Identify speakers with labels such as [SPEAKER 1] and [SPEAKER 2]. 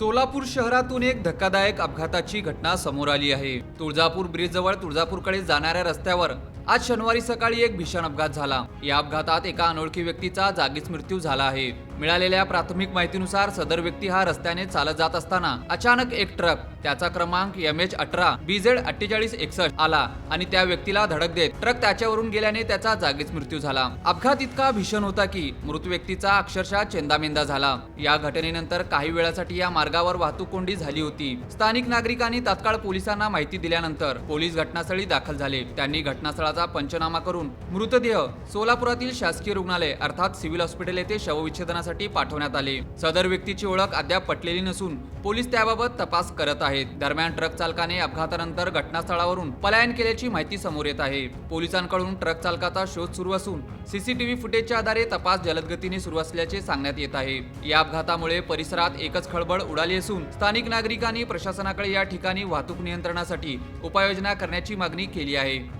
[SPEAKER 1] सोलापूर शहरातून एक धक्कादायक अपघाताची घटना समोर आली आहे. तुळजापूर ब्रिज जवळ तुळजापूरकडे जाणाऱ्या रस्त्यावर आज शनिवारी सकाळी एक भीषण अपघात झाला. या अपघातात एका अनोळखी व्यक्तीचा जागीच मृत्यू झाला आहे. मिळालेल्या प्राथमिक माहितीनुसार सदर व्यक्ती हा रस्त्याने चालत जात असताना अचानक एक ट्रक त्याचा क्रमांक एम एच अठरा बीझेड अठ्ठेचाळीस एकसष्ट आला आणि त्या व्यक्तीला धडक देत ट्रक त्याच्यावरून गेल्याने त्याचा जागीच मृत्यू झाला. अपघात इतका भीषण होता की मृत व्यक्तीचा अक्षरशः चेंदामेंदा झाला. या घटनेनंतर काही वेळासाठी या मार्गावर वाहतूक कोंडी झाली होती. स्थानिक नागरिकांनी तात्काळ पोलिसांना माहिती दिल्यानंतर पोलीस घटनास्थळी दाखल झाले. त्यांनी घटनास्थळाचा पंचनामा करून मृतदेह सोलापुरातील शासकीय रुग्णालय अर्थात सिव्हिल हॉस्पिटल येथे शवविच्छेदनासाठी पाठवण्यात आले. सदर व्यक्तीची ओळख अद्याप पटलेली नसून पोलीस त्याबाबत तपास करत आहेत. दरम्यान ट्रक चालकाने अपघातानंतर घटनास्थळावरून पलायन केल्याची माहिती समोर येत आहे. पोलिसांकडून ट्रक चालकाचा शोध सुरू असून सीसीटीव्ही फुटेजच्या आधारे तपास जलदगतीने सुरू असल्याचे सांगण्यात येत आहे. या अपघातामुळे परिसरात एकच खळबळ उडाली असून स्थानिक नागरिकांनी प्रशासनाकडे या ठिकाणी वाहतूक नियंत्रणासाठी उपाययोजना करण्याची मागणी केली आहे.